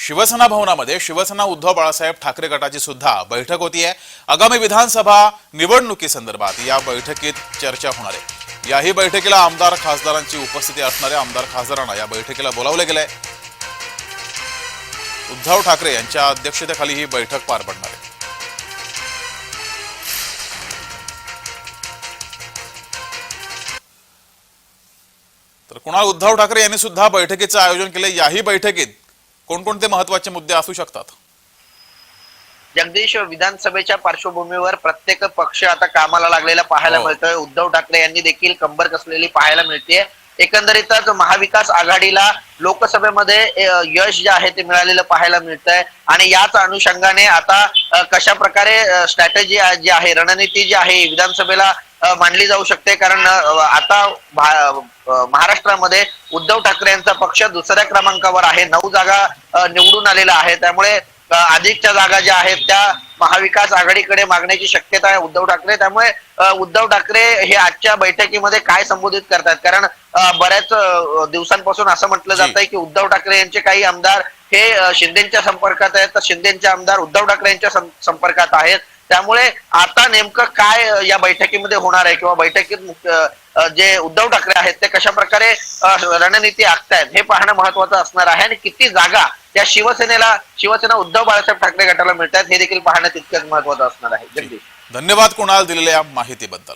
शिवसेना भवनामध्ये शिवसेना उद्धव बाळासाहेब ठाकरे गटाची सुद्धा बैठक होतीये. आगामी विधानसभा निवडणुकीसंदर्भात या बैठकीत चर्चा होणार आहे. याही बैठकीला आमदार खासदारांची उपस्थिती असणाऱ्या आमदार खासदारांना या बैठकीला बोलावलं गेलंय. उद्धव ठाकरे यांच्या अध्यक्षतेखाली ही बैठक पार पडणार आहे. तर कुणाल उद्धव ठाकरे यांनी सुद्धा बैठकीचं आयोजन केलं याही बैठकीत कोणकोणते महत्त्वाचे मुद्दे असू शकतात? जगदीश विधानसभेच्या पार्श्वभूमीवर प्रत्येक पक्ष आता कामाला लागलेला पाहायला हो. मिळतोय. उद्धव ठाकरे यांनी देखील कंबर कसलेली पाहायला मिळते एकंदरीतच महाविकास आघाडीला लोकसभेमध्ये यश जे आहे ते मिळालेलं पाहायला मिळतंय. आणि याच अनुषंगाने आता कशा प्रकारे स्ट्रॅटेजी जी आहे रणनीती जी आहे विधानसभेला अ, मांडली जाऊ शकते. कारण आता महाराष्ट्रामध्ये उद्धव ठाकरे यांचा पक्ष दुसऱ्या क्रमांकावर आहे. नऊ जागा निवडून आलेला आहे त्यामुळे अधिकच्या जागा ज्या आहेत त्या महाविकास आघाडीकडे मागण्याची शक्यता आहे उद्धव ठाकरे. त्यामुळे उद्धव ठाकरे हे आजच्या बैठकीमध्ये काय संबोधित करतात? कारण बऱ्याच दिवसांपासून असं म्हटलं. जात आहे की उद्धव ठाकरे यांचे काही आमदार हे शिंदेच्या संपर्कात आहेत. तर शिंदेचे आमदार उद्धव ठाकरे यांच्या संपर्कात आहेत. त्यामुळे आता नेमकं काय या बैठकीमध्ये होणार आहे किंवा बैठकीत जे उद्धव ठाकरे आहेत ते कशा प्रकारे रणनीती आखतायत हे पाहणं महत्वाचं असणार आहे आणि किती जागा या शिवसेनेला शिवसेना उद्धव बाळासाहेब ठाकरे गटाला मिळतात हे देखील पाहणं तितकंच महत्वाचं असणार आहे. जगदीश. धन्यवाद कुणाल दिलेल्या या माहितीबद्दल.